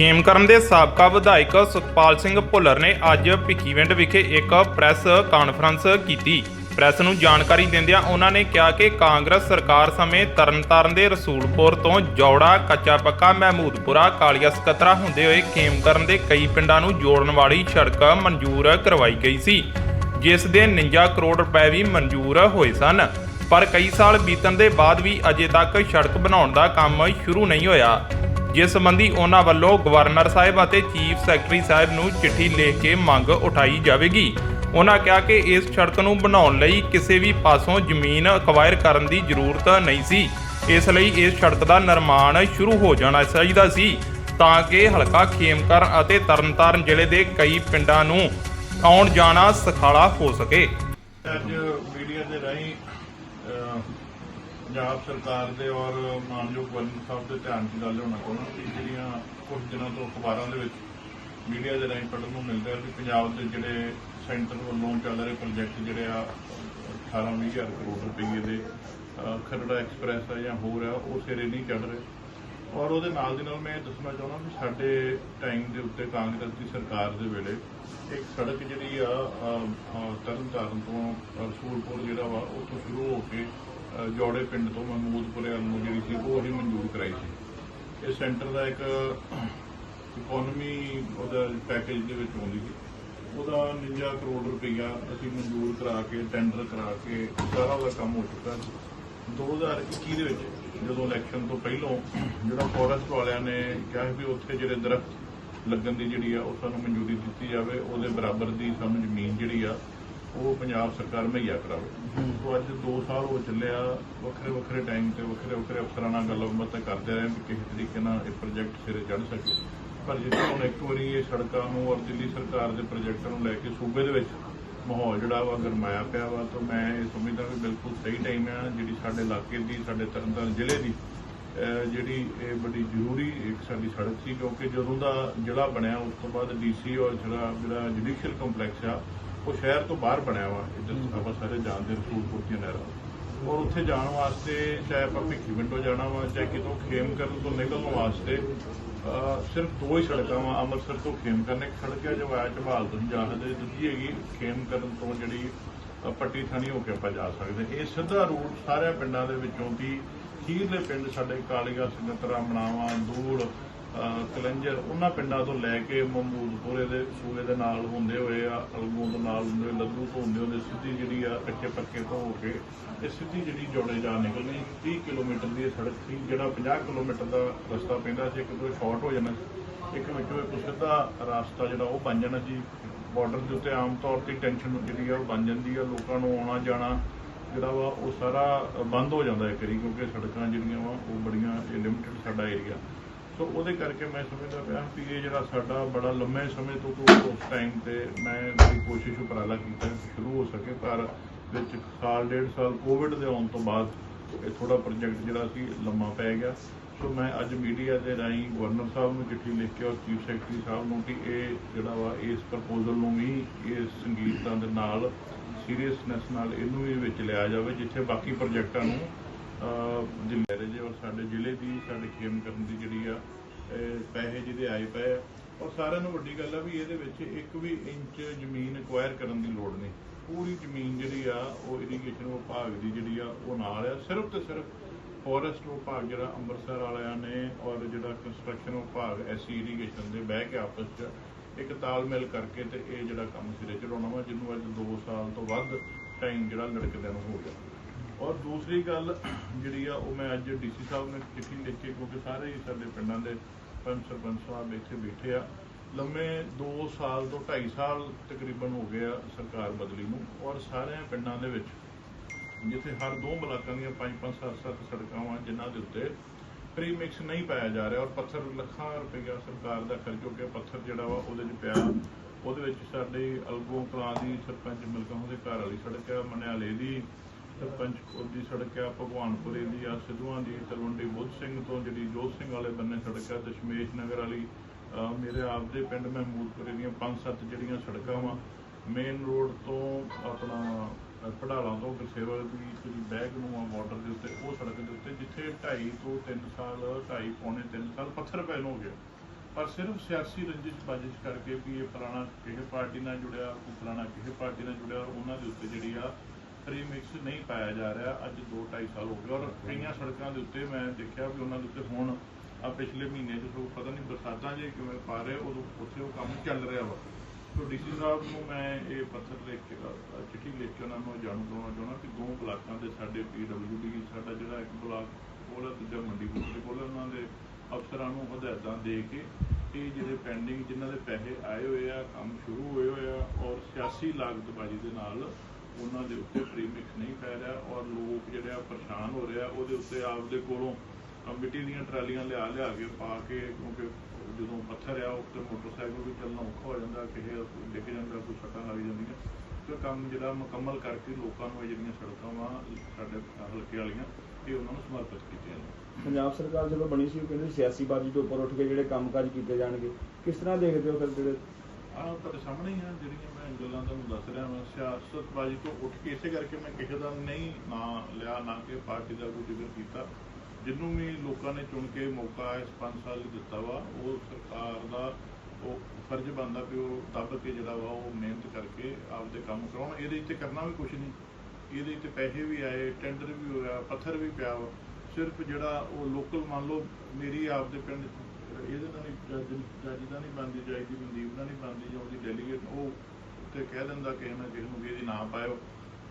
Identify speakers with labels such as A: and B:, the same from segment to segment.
A: ਖੇਮਕਰਨ ਦੇ ਸਾਬਕਾ ਵਿਧਾਇਕ ਸੁਖਪਾਲ ਸਿੰਘ ਭੁੱਲਰ ਨੇ ਅੱਜ ਭਿੱਖੀਵਿੰਡ ਵਿਖੇ ਇੱਕ ਪ੍ਰੈਸ ਕਾਨਫਰੰਸ ਕੀਤੀ। ਪ੍ਰੈਸ ਨੂੰ ਜਾਣਕਾਰੀ ਦਿੰਦਿਆਂ ਉਹਨਾਂ ਨੇ ਕਿਹਾ ਕਿ ਕਾਂਗਰਸ ਸਰਕਾਰ ਸਮੇਂ ਤਰਨਤਾਰਨ ਦੇ ਰਸੂਲਪੁਰ ਤੋਂ ਜੌੜਾ ਕੱਚਾ ਪੱਕਾ ਮਹਿਮੂਦਪੁਰਾ ਕਾਲੀਆ ਸਕੱਤਰਾ ਹੁੰਦੇ ਹੋਏ ਖੇਮਕਰਨ ਦੇ ਕਈ ਪਿੰਡਾਂ ਨੂੰ ਜੋੜਨ ਵਾਲੀ ਸੜਕ ਮਨਜ਼ੂਰ ਕਰਵਾਈ ਗਈ ਸੀ, ਜਿਸ ਦੇ 49 ਕਰੋੜ ਰੁਪਏ ਵੀ ਮਨਜ਼ੂਰ ਹੋਏ ਸਨ। ਪਰ ਕਈ ਸਾਲ ਬੀਤਣ ਦੇ ਬਾਅਦ ਵੀ ਅਜੇ ਤੱਕ ਸੜਕ ਬਣਾਉਣ ਦਾ ਕੰਮ ਸ਼ੁਰੂ ਨਹੀਂ ਹੋਇਆ। ਜਿਸ ਸੰਬੰਧੀ ਉਹਨਾਂ ਵੱਲੋਂ ਗਵਰਨਰ ਸਾਹਿਬ ਅਤੇ ਚੀਫ ਸੈਕਟਰੀ ਸਾਹਿਬ ਨੂੰ ਚਿੱਠੀ ਲਿਖ ਕੇ ਮੰਗ ਉਠਾਈ ਜਾਵੇਗੀ। ਉਹਨਾਂ ਕਿਹਾ ਕਿ ਇਸ ਸੜਕ ਨੂੰ ਬਣਾਉਣ ਲਈ ਕਿਸੇ ਵੀ ਪਾਸੋਂ ਜ਼ਮੀਨ ਅਕਵਾਇਰ ਕਰਨ ਦੀ ਜ਼ਰੂਰਤ ਨਹੀਂ ਸੀ। ਇਸ ਲਈ ਇਸ ਸੜਕ ਦਾ ਨਿਰਮਾਣ ਸ਼ੁਰੂ ਹੋ ਜਾਣਾ ਚਾਹੀਦਾ ਸੀ ਤਾਂ ਕਿ ਹਲਕਾ ਖੇਮਕਰ ਅਤੇ ਤਰਨਤਾਰਨ ਜ਼ਿਲ੍ਹੇ ਦੇ ਕਈ ਪਿੰਡਾਂ ਨੂੰ ਆਉਣ ਜਾਣਾ ਸਖਾਲਾ ਹੋ ਸਕੇ।
B: ਅੱਜ ਮੀਡੀਆ ਦੇ ਰਾਹੀਂ ਪੰਜਾਬ ਸਰਕਾਰ ਦੇ ਔਰ ਮਾਨਯੋਗ ਗਵਰਨਰ ਸਾਹਿਬ ਦੇ ਧਿਆਨ 'ਚ ਗੱਲ ਹੋਣਾ ਚਾਹੁੰਦਾ ਕਿ ਜਿਹੜੀਆਂ ਕੁਝ ਦਿਨਾਂ ਤੋਂ ਅਖਬਾਰਾਂ ਦੇ ਵਿੱਚ ਮੀਡੀਆ ਦੇ ਰਾਹੀਂ ਪੜ੍ਹਨ ਨੂੰ ਮਿਲ ਰਿਹਾ ਕਿ ਪੰਜਾਬ ਦੇ ਜਿਹੜੇ ਸੈਂਟਰ ਵੱਲੋਂ ਚੱਲ ਰਹੇ ਪ੍ਰੋਜੈਕਟ ਜਿਹੜੇ ਆ 18 ਹਜ਼ਾਰ ਕਰੋੜ ਰੁਪਏ ਦੇ ਖਰੜਾ ਐਕਸਪ੍ਰੈਸ ਆ ਜਾਂ ਹੋਰ ਆ ਉਹ ਸਿਰੇ ਨਹੀਂ ਚੜ ਰਹੇ। ਔਰ ਉਹਦੇ ਨਾਲ ਦੀ ਨਾਲ ਮੈਂ ਇਹ ਦੱਸਣਾ ਚਾਹੁੰਦਾ ਵੀ ਸਾਡੇ ਟਾਈਮ ਦੇ ਉੱਤੇ ਕਾਂਗਰਸ ਦੀ ਸਰਕਾਰ ਦੇ ਵੇਲੇ ਇੱਕ ਸੜਕ ਜਿਹੜੀ ਆ ਅਹ, ਅਹ, ਤਰਨਤਾਰਨ ਤੋਂ ਰਸੂਲਪੁਰ ਜਿਹੜਾ ਵਾ ਉੱਥੋਂ ਸ਼ੁਰੂ ਹੋ ਕੇ ਜੋੜੇ ਪਿੰਡ ਤੋਂ ਮਹਿਮੂਦਪੁਰੇ ਵੱਲ ਨੂੰ ਜਿਹੜੀ ਸੀ, ਉਹ ਅਸੀਂ ਮਨਜ਼ੂਰ ਕਰਾਈ ਸੀ। ਇਹ ਸੈਂਟਰ ਦਾ ਇੱਕ ਇਕਨੋਮੀ ਉਹਦਾ ਪੈਕੇਜ ਦੇ ਵਿੱਚ ਆਉਂਦੀ ਸੀ। ਉਹਦਾ 49 ਕਰੋੜ ਰੁਪਈਆ ਅਸੀਂ ਮਨਜ਼ੂਰ ਕਰਾ ਕੇ ਟੈਂਡਰ ਕਰਾ ਕੇ, ਸਾਰਾ ਉਹਦਾ ਕੰਮ ਹੋ ਚੁੱਕਾ ਸੀ। 2021 ਦੇ ਵਿੱਚ, ਜਦੋਂ ਇਲੈਕਸ਼ਨ ਤੋਂ ਪਹਿਲਾਂ ਜਿਹੜਾ ਫੋਰੈਸਟ ਵਾਲਿਆਂ ਨੇ ਕਿਹਾ ਵੀ ਉੱਥੇ ਜਿਹੜੇ ਦਰਖਤ ਲੱਗਣ ਦੀ ਜਿਹੜੀ ਆ, ਉਹ ਸਾਨੂੰ ਮਨਜ਼ੂਰੀ ਦਿੱਤੀ ਜਾਵੇ, ਉਹਦੇ ਬਰਾਬਰ ਦੀ ਸਾਨੂੰ ਜ਼ਮੀਨ ਜਿਹੜੀ ਆ ਉਹ ਪੰਜਾਬ ਸਰਕਾਰ ਮੁਹੱਈਆ ਕਰਾਵੇ। ਸੋ ਅੱਜ 2 ਸਾਲ ਹੋ ਚੱਲਿਆ ਵੱਖਰੇ ਵੱਖਰੇ ਟਾਈਮ ਤੇ ਵੱਖਰੇ ਵੱਖਰੇ ਅਫਸਰਾਂ ਨਾਲ ਗੱਲਬਾਤ ਕਰਦੇ ਰਹੇ ਵੀ ਕਿਸੇ ਤਰੀਕੇ ਨਾਲ ਇਹ ਪ੍ਰੋਜੈਕਟ ਸਿਰੇ ਚੜ੍ਹ ਸਕੇ। ਪਰ ਜਿੱਥੇ ਹੁਣ ਇੱਕ ਵਾਰੀ ਇਹ ਸੜਕਾਂ ਨੂੰ ਔਰ ਦਿੱਲੀ ਸਰਕਾਰ ਦੇ ਪ੍ਰੋਜੈਕਟਾਂ ਨੂੰ ਲੈ ਕੇ ਸੂਬੇ ਦੇ ਵਿੱਚ ਮਾਹੌਲ ਜਿਹੜਾ ਵਾ ਗਰਮਾਇਆ ਪਿਆ ਵਾ ਤਾਂ ਮੈਂ ਇਹ ਸਮਝਦਾ ਵੀ ਬਿਲਕੁਲ ਸਹੀ ਟਾਈਮ ਹੈ ਜਿਹੜੀ ਸਾਡੇ ਇਲਾਕੇ ਦੀ ਸਾਡੇ ਤਰਨਤਾਰਨ ਜ਼ਿਲ੍ਹੇ ਦੀ ਜਿਹੜੀ ਇਹ ਬੜੀ ਜ਼ਰੂਰੀ ਇੱਕ ਸਾਡੀ ਸੜਕ ਸੀ ਕਿਉਂਕਿ ਜਦੋਂ ਦਾ ਜ਼ਿਲ੍ਹਾ ਬਣਿਆ ਉਸ ਤੋਂ ਬਾਅਦ ਡੀਸੀ ਔਰ ਜਿਹੜਾ ਜਿਹੜਾ ਜੁਡੀਸ਼ੀਅਲ ਕੰਪਲੈਕਸ ਆ ਉਹ ਸ਼ਹਿਰ ਤੋਂ ਬਾਹਰ ਬਣਿਆ ਵਾ, ਇੱਧਰ ਆਪਾਂ ਸਾਰੇ ਜਾਣਦੇ ਰਸੂਲਪੁਰ ਦੀਆਂ ਨਹਿਰਾਂ। ਔਰ ਉੱਥੇ ਜਾਣ ਵਾਸਤੇ ਚਾਹੇ ਆਪਾਂ ਭਿੱਖੀ ਵਿੰਡੋ ਜਾਣਾ ਵਾ, ਚਾਹੇ ਕਿਤੋਂ ਖੇਮ ਕਰਨ ਤੋਂ ਨਿਕਲਣ ਵਾਸਤੇ ਸਿਰਫ ਦੋ ਹੀ ਸੜਕਾਂ ਵਾ, ਅੰਮ੍ਰਿਤਸਰ ਤੋਂ ਖੇਮ ਕਰਨ। ਇੱਕ ਸੜਕ ਹੈ ਜਵਾਇਆ ਝਬਾਲ ਤੋਂ ਜਾ ਸਕਦੇ, ਦੂਜੀ ਹੈਗੀ ਖੇਮ ਕਰਨ ਤੋਂ ਜਿਹੜੀ ਪੱਟੀ ਥਾਣੀ ਹੋ ਕੇ ਆਪਾਂ ਜਾ ਸਕਦੇ। ਇਹ ਸਿੱਧਾ ਰੂਟ ਸਾਰਿਆਂ ਪਿੰਡਾਂ ਦੇ ਵਿੱਚੋਂ ਦੀ ਖੀਰਲੇ ਪਿੰਡ ਸਾਡੇ ਕਾਲੀਆ ਸੰਗਤਰਾ ਮਣਾਵਾ ਦੂੜ ਕਲੰਜਰ ਉਹਨਾਂ ਪਿੰਡਾਂ ਤੋਂ ਲੈ ਕੇ ਮਮੂਦਪੁਰੇ ਦੇ ਸੂਏ ਦੇ ਨਾਲ ਹੁੰਦੇ ਹੋਏ ਆ ਅਲਗੋਂ ਦੇ ਨਾਲ ਹੁੰਦੇ ਹੋਏ, ਲੱਦੂ ਤੋਂ ਹੁੰਦੇ ਹੁੰਦੇ ਸਿੱਧੀ ਜਿਹੜੀ ਆ ਕੱਚੇ ਪੱਕੇ ਤੋਂ ਹੋ ਕੇ ਇਹ ਸਿੱਧੀ ਜਿਹੜੀ ਜੋੜੇ ਜਾ ਨਿਕਲਣੀ 30 ਕਿਲੋਮੀਟਰ ਦੀ ਇਹ ਸੜਕ ਸੀ, ਜਿਹੜਾ 50 ਕਿਲੋਮੀਟਰ ਦਾ ਰਸਤਾ ਪੈਂਦਾ ਸੀ, ਇੱਕ ਤੋਂ ਸ਼ਾਰਟ ਹੋ ਜਾਣਾ ਸੀ। ਇੱਕ ਵਿੱਚੋਂ ਇੱਕ ਸਿੱਧਾ ਰਸਤਾ ਜਿਹੜਾ ਉਹ ਬਣ ਜਾਣਾ ਜੀ ਬਾਰਡਰ ਦੇ ਉੱਤੇ ਆਮ ਤੌਰ ਤੇ ਟੈਨਸ਼ਨ ਜਿਹੜੀ ਆ, ਉਹ ਬਣ ਜਾਂਦੀ ਆ, ਲੋਕਾਂ ਨੂੰ ਆਉਣਾ ਜਾਣਾ ਜਿਹੜਾ ਵਾ, ਉਹ ਸਾਰਾ ਬੰਦ ਹੋ ਜਾਂਦਾ ਹੈ ਕਰੀ ਕਿਉਂਕਿ ਸੜਕਾਂ ਜਿਹੜੀਆਂ ਵਾ, ਉਹ ਬੜੀਆਂ ਲਿਮਿਟਡ ਸਾਡਾ ਏਰੀਆ ਸੋ ਉਹਦੇ ਕਰਕੇ ਮੈਂ ਸਮਝਦਾ ਪਿਆ ਵੀ ਇਹ ਜਿਹੜਾ ਸਾਡਾ ਬੜਾ ਲੰਮੇ ਸਮੇਂ ਤੋਂ ਉਸ ਟਾਈਮ ਤੇ ਮੈਂ ਬੜੀ ਕੋਸ਼ਿਸ਼ ਉਪਰਾਲਾ ਕੀਤਾ ਸ਼ੁਰੂ ਹੋ ਸਕੇ, ਪਰ ਵਿੱਚ ਸਾਲ, ਡੇਢ ਸਾਲ ਕੋਵਿਡ ਦੇ ਆਉਣ ਤੋਂ ਬਾਅਦ ਇਹ ਥੋੜਾ ਪ੍ਰੋਜੈਕਟ ਜਿਹੜਾ ਸੀ ਲੰਮਾ ਪੈ ਗਿਆ। ਸੋ ਮੈਂ ਅੱਜ ਮੀਡੀਆ ਦੇ ਰਾਹੀਂ ਗਵਰਨਰ ਸਾਹਿਬ ਨੂੰ ਚਿੱਠੀ ਲਿਖ ਕੇ ਔਰ ਚੀਫ ਸੈਕਟਰੀ ਸਾਹਿਬ ਨੂੰ ਕਿ ਇਹ ਜਿਹੜਾ ਵਾ, ਇਸ ਪ੍ਰਪੋਜ਼ਲ ਨੂੰ ਵੀ ਇਸ ਸੰਗੀਤਾਂ ਦੇ ਨਾਲ ਸੀਰੀਅਸਨੈਸ ਨਾਲ ਇਹਨੂੰ ਵੀ ਵਿੱਚ ਲਿਆ ਜਾਵੇ, ਜਿੱਥੇ ਬਾਕੀ ਪ੍ਰੋਜੈਕਟਾਂ ਨੂੰ ਜ਼ਿਲ੍ਹੇ ਦੇ ਜੇ ਔਰ ਸਾਡੇ ਜ਼ਿਲ੍ਹੇ ਦੀ, ਸਾਡੇ ਖੇਮ ਕਰਨ ਦੀ ਜਿਹੜੀ ਆ ਪੈਸੇ ਜਿਹਦੇ ਆਏ ਪਏ ਆ। ਔਰ ਸਾਰਿਆਂ ਨੂੰ ਵੱਡੀ ਗੱਲ ਆ ਵੀ ਇਹਦੇ ਵਿੱਚ ਇੱਕ ਵੀ ਇੰਚ ਜ਼ਮੀਨ ਐਕਵਾਇਰ ਕਰਨ ਦੀ ਲੋੜ ਨਹੀਂ। ਪੂਰੀ ਜ਼ਮੀਨ ਜਿਹੜੀ ਆ, ਉਹ ਇਰੀਗੇਸ਼ਨ ਵਿਭਾਗ ਦੀ ਜਿਹੜੀ ਆ, ਉਹ ਨਾਲ ਆ। ਸਿਰਫ ਤੇ ਸਿਰਫ ਫੋਰੈਸਟ ਵਿਭਾਗ ਜਿਹੜਾ ਅੰਮ੍ਰਿਤਸਰ ਵਾਲਿਆਂ ਨੇ ਔਰ ਜਿਹੜਾ ਕੰਸਟਰਕਸ਼ਨ ਵਿਭਾਗ ਐਸੀ ਇਰੀਗੇਸ਼ਨ ਦੇ ਬਹਿ ਕੇ ਆਪਸ 'ਚ ਇੱਕ ਤਾਲਮੇਲ ਕਰਕੇ ਤੇ ਇਹ ਜਿਹੜਾ ਕੰਮ ਸਿਰੇ ਚੜਾਉਣਾ ਵਾ, ਜਿਹਨੂੰ ਅੱਜ 2 ਸਾਲ ਤੋਂ ਵੱਧ ਟਾਈਮ ਜਿਹੜਾ ਲੜਕਦਿਆਂ ਨੂੰ ਹੋ ਗਿਆ। ਔਰ ਦੂਸਰੀ ਗੱਲ ਜਿਹੜੀ ਆ, ਉਹ ਮੈਂ ਅੱਜ ਡੀਸੀ ਸਾਹਿਬ ਨੇ ਚਿੱਠੀ ਲਿਖੀ ਕਿਉਂਕਿ ਸਾਰੇ ਹੀ ਸਾਡੇ ਪਿੰਡਾਂ ਦੇ ਪੰਚ ਸਰਪੰਚ ਸਾਹਿਬ ਇੱਥੇ ਬੈਠੇ ਆ। ਲੰਮੇ 2 ਸਾਲ ਤੋਂ 2.5 ਸਾਲ ਤਕਰੀਬਨ ਹੋ ਗਏ ਆ ਸਰਕਾਰ ਬਦਲੀ ਨੂੰ, ਔਰ ਸਾਰਿਆਂ ਪਿੰਡਾਂ ਦੇ ਵਿੱਚ ਜਿੱਥੇ ਹਰ ਦੋ ਬਲਾਕਾਂ ਦੀਆਂ 5-5 7-7 ਸੜਕਾਂ ਵਾਂ ਜਿਨ੍ਹਾਂ ਦੇ ਉੱਤੇ ਪ੍ਰੀ ਮਿਕਸ ਨਹੀਂ ਪਾਇਆ ਜਾ ਰਿਹਾ, ਔਰ ਪੱਥਰ ਲੱਖਾਂ ਰੁਪਈਆ ਸਰਕਾਰ ਦਾ ਖਰਚ ਹੋ ਕੇ ਪੱਥਰ ਜਿਹੜਾ ਵਾ, ਉਹਦੇ 'ਚ ਪਿਆ। ਉਹਦੇ ਵਿੱਚ ਸਾਡੇ ਅਲਗੋਂ ਕਲਾਂ ਦੀ ਸਰਪੰਚ ਮਿਲਕਾਂ ਉਹਦੇ ਘਰ ਵਾਲੀ ਸੜਕ ਆ, ਮਨਿਆਲੇ ਦੀ। ਸਰਪੰਚ ਦੀ ਸੜਕ ਆ, ਭਗਵਾਨਪੁਰੇ ਦੀ ਆ, ਸਿੱਧੂਆਂ ਦੀ, ਤਲਵੰਡੀ ਬੁੱਧ ਸਿੰਘ ਤੋਂ ਜਿਹੜੀ ਜੋਤ ਸਿੰਘ ਵਾਲੇ ਬੰਨੇ ਸੜਕ ਆ, ਦਸ਼ਮੇਸ਼ ਨਗਰ ਵਾਲੀ। ਮੇਰੇ ਆਪ ਦੇ ਪਿੰਡ ਮਹਿਮੂਦਪੁਰੇ ਦੀਆਂ ਪੰਜ ਸੱਤ ਜਿਹੜੀਆਂ ਸੜਕਾਂ ਵਾ ਮੇਨ ਰੋਡ ਤੋਂ ਆਪਣਾ, ਅਹ ਤੋਂ ਗੁਰਸੇਵਕ ਦੀ ਜਿਹੜੀ ਬੈਗ ਨੂੰ ਆ ਬਾਰਡਰ ਦੇ ਉੱਤੇ, ਉਹ ਸੜਕ ਦੇ ਉੱਤੇ, ਜਿੱਥੇ 2.5 ਤੋਂ 3 ਸਾਲ 2.5 ਪੌਣੇ 3 ਸਾਲ ਪੱਥਰ ਪੈਣ ਹੋ ਗਿਆ। ਪਰ ਸਿਰਫ ਸਿਆਸੀ ਰੰਜਿਸ਼ ਬਾਜ਼ਿਸ਼ ਕਰਕੇ ਵੀ ਇਹ ਫਲਾਣਾ ਕਿਸੇ ਪਾਰਟੀ ਨਾਲ ਜੁੜਿਆ ਕੋਈ ਫਲਾਣਾ ਕਿਸੇ ਪਾਰਟੀ ਨਾਲ ਜੁੜਿਆ, ਔਰ ਉਹਨਾਂ ਦੇ ਉੱਤੇ ਜਿਹੜੀ ਆ ਪ੍ਰੀਮਿਕਸ ਨਹੀਂ ਪਾਇਆ ਜਾ ਰਿਹਾ ਅੱਜ 2 2.5 ਸਾਲ ਹੋ ਗਏ ਔਰ ਕਈਆਂ ਸੜਕਾਂ ਦੇ ਉੱਤੇ ਮੈਂ ਦੇਖਿਆ ਵੀ ਉਹਨਾਂ ਦੇ ਉੱਤੇ ਹੁਣ ਆ ਪਿਛਲੇ ਮਹੀਨੇ ਜਦੋਂ ਪਤਾ ਨਹੀਂ ਬਰਸਾਤਾਂ ਜੇ ਕਿਵੇਂ ਪਾ ਰਹੇ ਉਦੋਂ ਉੱਥੇ ਉਹ ਕੰਮ ਚੱਲ ਰਿਹਾ ਵਾ। ਸੋ ਡੀਸੀ ਸਾਹਿਬ ਨੂੰ ਮੈਂ ਇਹ ਪੱਤਰ ਲਿਖ ਕੇ ਚਿੱਠੀ ਲਿਖ ਕੇ ਉਹਨਾਂ ਨੂੰ ਜਾਣੂ ਕਰਵਾਉਣਾ ਚਾਹੁੰਦਾ ਕਿ ਦੋ ਬਲਾਕਾਂ ਦੇ ਸਾਡੇ ਪੀਡਬਲਯੂਡੀ ਸਾਡਾ ਜਿਹੜਾ ਇੱਕ ਬਲਾਕ ਕੋਲ ਹੈ ਦੂਜਾ ਮੰਡੀ ਕੋਲ ਦੇ ਕੋਲ ਉਹਨਾਂ ਦੇ ਅਫਸਰਾਂ ਨੂੰ ਹਦਾਇਤਾਂ ਦੇ ਕੇ ਇਹ ਜਿਹੜੇ ਪੈਂਡਿੰਗ ਜਿਨ੍ਹਾਂ ਦੇ ਪੈਸੇ ਆਏ ਹੋਏ ਆ ਕੰਮ ਸ਼ੁਰੂ ਹੋਏ ਹੋਏ ਆ ਔਰ ਸਿਆਸੀ ਲਾਗਤਬਾਜ਼ੀ ਦੇ ਨਾਲ ਉਹਨਾਂ ਦੇ ਉੱਤੇ ਪ੍ਰੀਮਿਕਸ ਨਹੀਂ ਪੈ ਰਿਹਾ ਔਰ ਲੋਕ ਜਿਹੜੇ ਆ ਪਰੇਸ਼ਾਨ ਹੋ ਰਿਹਾ ਉਹਦੇ ਉੱਤੇ ਆਪਦੇ ਕੋਲੋਂ ਅ, ਮਿੱਟੀ ਦੀਆਂ ਟਰਾਲੀਆਂ ਲਿਆ ਲਿਆ ਕੇ ਪਾ ਕੇ ਕਿਉਂਕਿ ਜਦੋਂ ਪੱਥਰ ਆ ਉੱਤੇ ਮੋਟਰਸਾਈਕਲ ਵੀ ਚੱਲਣਾ ਔਖਾ ਹੋ ਜਾਂਦਾ ਕਿਸੇ ਡਿੱਗ ਜਾਂਦਾ ਕੋਈ ਸੱਟਾਂ ਲੱਗ ਜਾਂਦੀਆਂ। ਤੇ ਕੰਮ ਜਿਹੜਾ ਮੁਕੰਮਲ ਕਰਕੇ ਲੋਕਾਂ ਨੂੰ ਇਹ ਜਿਹੜੀਆਂ ਸੜਕਾਂ ਵਾ ਸਾਡੇ ਹਲਕੇ ਵਾਲੀਆਂ ਇਹ ਉਹਨਾਂ ਨੂੰ ਸਮਰਪਿਤ ਕੀਤੀਆਂ
C: ਪੰਜਾਬ ਸਰਕਾਰ ਜਦੋਂ ਬਣੀ ਸੀ ਉਹ ਕਹਿੰਦੇ ਸਿਆਸੀ ਬਾਜੀ ਤੋਂ ਉੱਪਰ ਉੱਠ ਕੇ ਜਿਹੜੇ ਕੰਮਕਾਜ ਕੀਤੇ ਜਾਣਗੇ ਕਿਸ ਤਰ੍ਹਾਂ ਦੇਖਦੇ ਹੋ ਫਿਰ ਜਿਹੜੇ
B: ਆਹ ਤੁਹਾਡੇ ਸਾਹਮਣੇ ਹੀ ਆ, ਜਿਹੜੀਆਂ ਮੈਂ ਗੱਲਾਂ ਤੁਹਾਨੂੰ ਦੱਸ ਰਿਹਾ ਮੈਂ ਸਿਆਸਤਬਾਜ਼ੀ ਤੋਂ ਉੱਠ ਕੇ ਇਸੇ ਕਰਕੇ ਮੈਂ ਕਿਸੇ ਦਾ ਨਹੀਂ ਨਾ ਲਿਆ, ਨਾ ਕਿ ਪਾਰਟੀ ਦਾ ਕੋਈ ਜ਼ਿਕਰ ਕੀਤਾ। ਜਿਹਨੂੰ ਵੀ ਲੋਕਾਂ ਨੇ ਚੁਣ ਕੇ ਮੌਕਾ ਇਸ 5 ਸਾਲ ਦਿੱਤਾ ਵਾ, ਉਹ ਸਰਕਾਰ ਦਾ ਉਹ ਫਰਜ਼ ਬਣਦਾ ਵੀ ਉਹ ਦੱਬ ਕੇ ਜਿਹੜਾ ਵਾ, ਉਹ ਮਿਹਨਤ ਕਰਕੇ ਆਪਦੇ ਕੰਮ ਕਰਾਉਣ। ਇਹਦੇ ਇੱਥੇ ਕਰਨਾ ਵੀ ਕੁਝ ਨਹੀਂ। ਇਹਦੇ ਇੱਥੇ ਪੈਸੇ ਵੀ ਆਏ ਟੈਂਡਰ ਵੀ ਹੋਇਆ, ਪੱਥਰ ਵੀ ਪਿਆ ਵਾ। ਸਿਰਫ ਜਿਹੜਾ ਉਹ ਲੋਕਲ ਮੰਨ ਲਓ, ਮੇਰੀ ਆਪਦੇ ਪਿੰਡ ਇਹਦੇ ਨਾਲ ਨਹੀਂ ਜੱਜ ਜੱਜ ਦਾ ਨਹੀਂ ਬਣਦੀ ਜਾਈਦੀ ਮਨਦੀਪ ਦਾ ਨਹੀਂ ਬਣਦੀ ਜਾਂ ਉਹਦੀ ਡੈਲੀਗੇਟ ਉਹ ਉੱਤੇ ਕਹਿ ਦਿੰਦਾ ਕਿਸੇ ਨਾ ਕਿਸੇ ਨੂੰ ਵੀ ਇਹਦੀ ਨਾ ਪਾਇਓ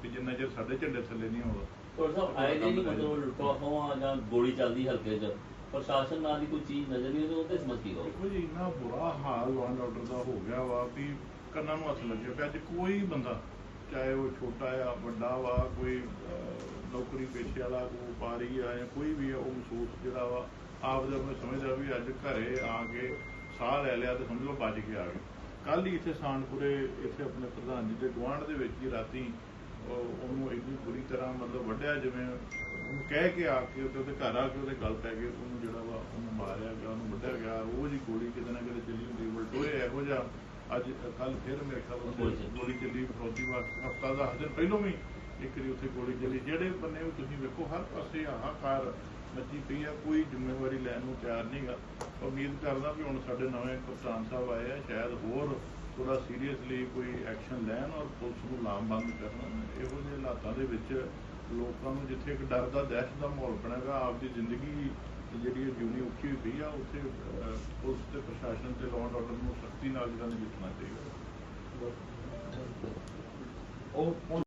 B: ਕਿ ਜਿੰਨਾ ਚਿਰ ਸਾਡੇ ਝੰਡੇ ਥੱਲੇ ਨਹੀਂ ਆਉਂਦਾ
D: ਪਰ ਸਾਹਿਬ ਆਏ ਨੇ ਨਹੀਂ ਮਤਲਬ ਲੁੱਟਾਂ ਜਾਂ ਗੋਲੀ ਚੱਲਦੀ ਹਲਕੇ 'ਚ? ਪ੍ਰਸ਼ਾਸਨ ਨਾਂ ਦੀ ਕੋਈ ਚੀਜ਼ ਨਜ਼ਰ ਨਹੀਂ ਆਉਂਦੀ ਉਹਦੇ ਸਮਝ ਕਹੋ
B: ਦੇਖੋ ਜੀ ਇੰਨਾ ਬੁਰਾ ਹਾਲ ਵਾਂਡ ਆਰਡਰ ਦਾ ਹੋ ਗਿਆ ਵਾ ਵੀ ਕੰਨਾਂ ਨੂੰ ਹੱਥ ਲੱਗਿਆ ਪਿਆ ਅੱਜ ਕੋਈ ਬੰਦਾ ਚਾਹੇ ਉਹ ਛੋਟਾ ਆ ਵੱਡਾ ਵਾ ਕੋਈ ਨੌਕਰੀ ਪੇਸ਼ੇ ਵਾਲਾ ਵਪਾਰੀ ਆ ਜਾਂ ਕੋਈ ਵੀ ਆ ਉਹ ਮਹਿਸੂਸ ਜਿਹੜਾ ਵਾ ਆਪ ਦਾ ਮੈਂ ਸਮਝਦਾ ਵੀ ਅੱਜ ਘਰੇ ਆ ਕੇ ਸਾਹ ਲੈ ਲਿਆ ਤੇ ਸਮਝ ਬਚ ਕੇ ਆ ਗਏ ਕੱਲ ਹੀ ਇੱਥੇ ਸਾਨਪੁਰੇ ਇੱਥੇ ਆਪਣੇ ਪ੍ਰਧਾਨ ਜੀ ਦੇ ਗੁਆਂਢ ਦੇ ਵਿੱਚ ਹੀ ਰਾਤੀ ਉਹ- ਉਹਨੂੰ ਇੰਨੀ ਬੁਰੀ ਤਰ੍ਹਾਂ ਮਤਲਬ ਵੱਢਿਆ ਜਿਵੇਂ ਉਹਨੂੰ ਕਹਿ ਕੇ ਆ ਕੇ ਉਹਦੇ ਘਰ ਆ ਕੇ ਉਹਦੇ ਗਲ ਪੈ ਗਏ ਉਹਨੂੰ ਜਿਹੜਾ ਵਾ ਉਹਨੂੰ ਮਾਰਿਆ ਗਿਆ ਉਹਨੂੰ ਵੱਢਿਆ ਗਿਆ ਰੋਜ਼ ਹੀ ਗੋਲੀ ਕਿਤੇ ਨਾ ਕਿਤੇ ਚੱਲੀ ਹੁੰਦੀ ਬਲਟੋਏ ਇਹੋ ਜਿਹਾ ਅੱਜ ਕੱਲ ਫਿਰ ਮੇਰੇ ਖਿਆਲ
D: ਗੋਲੀ ਚੱਲੀ।
B: ਗੋਲੀ ਚੱਲੀ ਫਰੋਤੀ ਵਾਸਤੇ ਹਫਤਾ ਦਾ ਦਿਨ ਪਹਿਲੋਂ ਵੀ ਇੱਕ ਵਾਰੀ ਉੱਥੇ ਗੋਲੀ ਚੱਲੀ। ਜਿਹੜੇ ਬੰਨੇ ਵੀ ਤੁਸੀਂ ਵੇਖੋ, ਹਰ ਪਾਸੇ ਹਾਹਾਕਾਰ ਮੱਚੀ ਪਈ ਆ, ਕੋਈ ਜ਼ਿੰਮੇਵਾਰੀ ਲੈਣ ਨੂੰ ਤਿਆਰ ਨਹੀਂਗਾ ਉਮੀਦ ਕਰਦਾ ਵੀ ਹੁਣ ਸਾਡੇ ਨਵੇਂ ਕਪਤਾਨ ਸਾਹਿਬ ਆਏ ਆ, ਸ਼ਾਇਦ ਹੋਰ ਥੋੜਾ ਸੀਰੀਅਸਲੀ ਕੋਈ ਐਕਸ਼ਨ ਲੈਣ ਔਰ ਪੁਲਿਸ ਨੂੰ ਲਾਮਬੰਦ ਕਰਨ। ਇਹੋ ਜਿਹੇ ਹਾਲਾਤਾਂ ਦੇ ਵਿੱਚ ਲੋਕਾਂ ਨੂੰ ਜਿੱਥੇ ਇੱਕ ਡਰ ਦਾ ਦਹਿਸ਼ਤ ਦਾ ਮਾਹੌਲ ਬਣੇਗਾ ਆਪਦੀ ਜ਼ਿੰਦਗੀ ਜਿਹੜੀ ਹੈ ਜਿਉਣੀ ਔਖੀ ਹੋਈ ਪਈ ਆ, ਉੱਥੇ ਪੁਲਿਸ ਤੇ ਪ੍ਰਸ਼ਾਸਨ ਤੇ ਲਾਅ ਐਂਡ ਆਰਡਰ ਨੂੰ ਸਖਤੀ ਨਾਲ ਜਿਹੜਾ ਨਜਿੱਠਣਾ ਚਾਹੀਦਾ।
C: ਉਹ